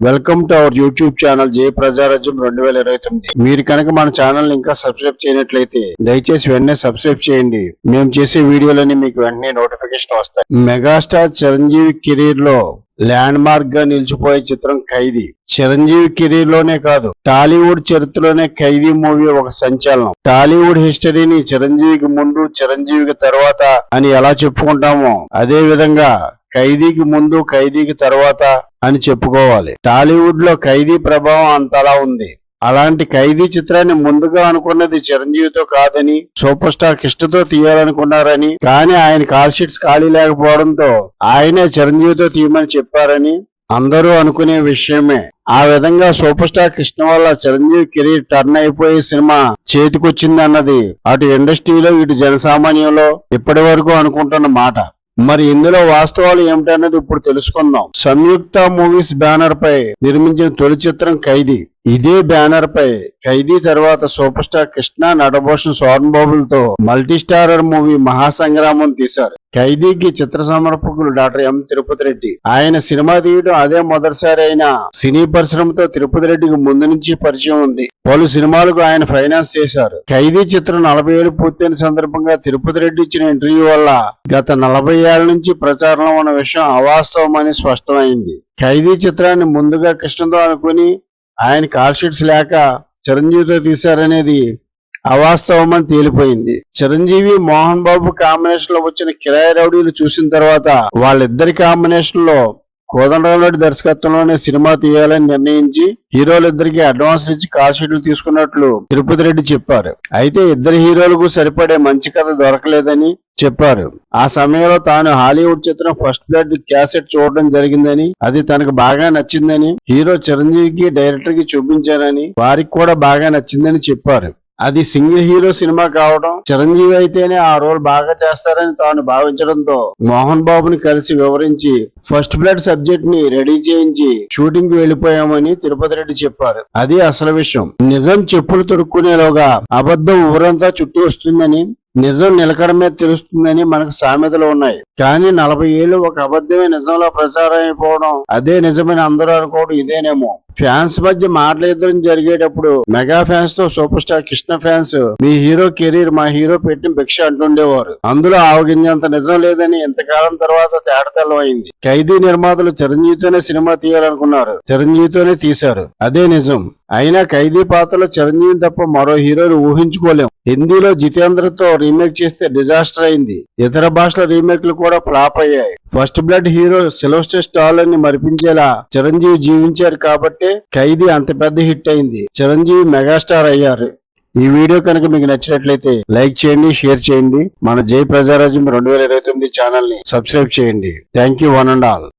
Welcome to our YouTube channel Jaya Prajarajyam రెండు వేల ఇరవై తొమ్మిది. మీరు కనుక మన ఛానల్ ఇంకా సబ్స్క్రైబ్ చేయనట్లయితే దయచేసి వెంటనే సబ్స్క్రైబ్ చేయండి. మేము చేసే వీడియోలని మీకు వెంటనే నోటిఫికేషన్ వస్తాయి. మెగాస్టార్ చిరంజీవి కెరీర్లో ల్యాండ్ మార్క్గా నిలిచిపోయే చిత్రం ఖైదీ. చిరంజీవి కెరీర్లోనే కాదు టాలీవుడ్ చరిత్రలోనే ఖైదీ మూవీ ఒక సంచలనం. టాలీవుడ్ హిస్టరీని చిరంజీవికి ముందు చిరంజీవికి తర్వాత అని ఎలా చెప్పుకుంటామో అదే విధంగా ఖైదీకి ముందు ఖైదీకి తర్వాత అని చెప్పుకోవాలి. టాలీవుడ్లో ఖైదీ ప్రభావం అంతలా ఉంది. అలాంటి ఖైదీ చిత్రాన్ని ముందుగా అనుకున్నది చిరంజీవితో కాదని సూపర్ స్టార్ కృష్ణతో తీయాలనుకున్నారని కానీ ఆయన కాల్ షీట్స్ ఖాళీ లేకపోవడంతో ఆయనే చిరంజీవితో తీయమని చెప్పారని అందరూ అనుకునే విషయమే. ఆ విధంగా సూపర్ స్టార్ కృష్ణ వల్ల చిరంజీవి కెరీర్ టర్న్ అయిపోయే సినిమా చేతికొచ్చిందన్నది అటు ఇండస్ట్రీలో ఇటు జనసామాన్యంలో ఇప్పటి వరకు అనుకుంటున్న మాట. మరి ఇందులో వాస్తవాలు ఏమిటనేది ఇప్పుడు తెలుసుకుందాం. సంయుక్త మూవీస్ బ్యానర్ పై నిర్మించిన తొలి చిత్రం ఖైదీ. ఇదే బ్యానర్ పై ఖైదీ తర్వాత సూపర్ స్టార్ కృష్ణ నటభూషణ్ స్వర్ణ బాబులతో మల్టీ స్టారర్ మూవీ మహాసంగ్రామం తీశారు. ఖైదీకి చిత్ర సమర్పకులు డాక్టర్ ఎం తిరుపతి రెడ్డి. ఆయన సినిమా తీయడం అదే మొదటిసారి అయిన సినీ పరిశ్రమతో తిరుపతి రెడ్డికి ముందు నుంచి పరిచయం ఉంది. పలు సినిమాలకు ఆయన ఫైనాన్స్ చేశారు. ఖైదీ చిత్రం నలభై ఏడు పూర్తయిన సందర్భంగా తిరుపతి రెడ్డి ఇచ్చిన ఇంటర్వ్యూ వల్ల గత నలభై ఏళ్ళ నుంచి ప్రచారంలో ఉన్న విషయం అవాస్తవమని స్పష్టమైంది. ఖైదీ చిత్రాన్ని ముందుగా కృష్ణతో అనుకుని ఆయన కాల్ షీట్స్ లేక చిరంజీవితో తీశారనేది అవాస్తవమని తేలిపోయింది. చిరంజీవి మోహన్ బాబు కాంబినేషన్లో వచ్చిన కిరాయి రౌడీలు చూసిన తర్వాత వాళ్ళిద్దరి కాంబినేషన్లో కోదండరామరెడ్డి దర్శకత్వంలోనే సినిమా తీయాలని నిర్ణయించి హీరోలిద్దరికి అడ్వాన్స్ ఇచ్చి కాల్షీట్లు తీసుకున్నట్లు తిరుపతి రెడ్డి చెప్పారు. అయితే ఇద్దరు హీరోలకు సరిపడే మంచి కథ దొరకలేదని చెప్పారు. ఆ సమయంలో తాను హాలీవుడ్ చిత్రం ఫస్ట్ బ్లడ్ క్యాసెట్ చూడడం జరిగిందని అది తనకు బాగా నచ్చిందని హీరో చిరంజీవికి డైరెక్టర్కి చూపించారని వారికి కూడా బాగా నచ్చిందని చెప్పారు. అది సింగిల్ హీరో సినిమా కావడం చిరంజీవి అయితేనే ఆ రోల్ బాగా చేస్తారని తాను భావించడంతో మోహన్ బాబుని కలిసి వివరించి ఫస్ట్ బ్లడ్ సబ్జెక్ట్ని రెడీ చేయించి షూటింగ్కి వెళ్ళిపోయామని తిరుపతి రెడ్డి చెప్పారు. అది అసలు విషయం. నిజం చెప్పులు తొడుక్కునేలోగా అబద్ధం ఊరంతా చుట్టూ వస్తుందని నిజం నిలకడమే తెలుస్తుందని మనకు సామెతలు ఉన్నాయి. కానీ నలభై ఏళ్ళు ఒక అబద్ధమే నిజంలో ప్రచారం అయిపోవడం అదే నిజమని అందరూ అనుకోవడం ఇదేనేమో. ఫ్యాన్స్ మధ్య మాటల జరిగేటప్పుడు మెగా ఫ్యాన్స్తో సూపర్ స్టార్ కృష్ణ ఫ్యాన్స్ మీ హీరో కెరీర్ మా హీరో పెట్టిన భిక్ష అంటుండేవారు. అందులో ఆవగింజంత నిజం లేదని ఇంతకాలం తర్వాత తేడతెల్లం అయింది ఖైదీ నిర్మాతలు చిరంజీవితోనే సినిమా తీయాలనుకున్నారు. చిరంజీవితోనే తీశారు. అదే నిజం. అయినా ఖైదీ పాత్రలో చిరంజీవి తప్ప మరో హీరోని ఊహించుకోలేం. హిందీలో జితేంద్రతో రీమేక్ చేస్తే డిజాస్టర్ అయింది. ఇతర భాషల రీమేక్లు కూడా ఫ్లాప్ అయ్యాయి. ఫస్ట్ బ్లడ్ హీరో సిల్వస్టర్ స్టాల్ని మరిపించేలా చిరంజీవి జీవించారు కాబట్టే ఖైదీ అంత పెద్ద హిట్ అయింది. చిరంజీవి మెగాస్టార్ అయ్యారు. ఈ వీడియో కనుక మీకు నచ్చినట్లయితే లైక్ చేయండి షేర్ చేయండి. మన జై ప్రజారాజ్యం రెండు వేల ఇరవై తొమ్మిది ఛానల్ని సబ్స్క్రైబ్ చేయండి. Thank you one and all.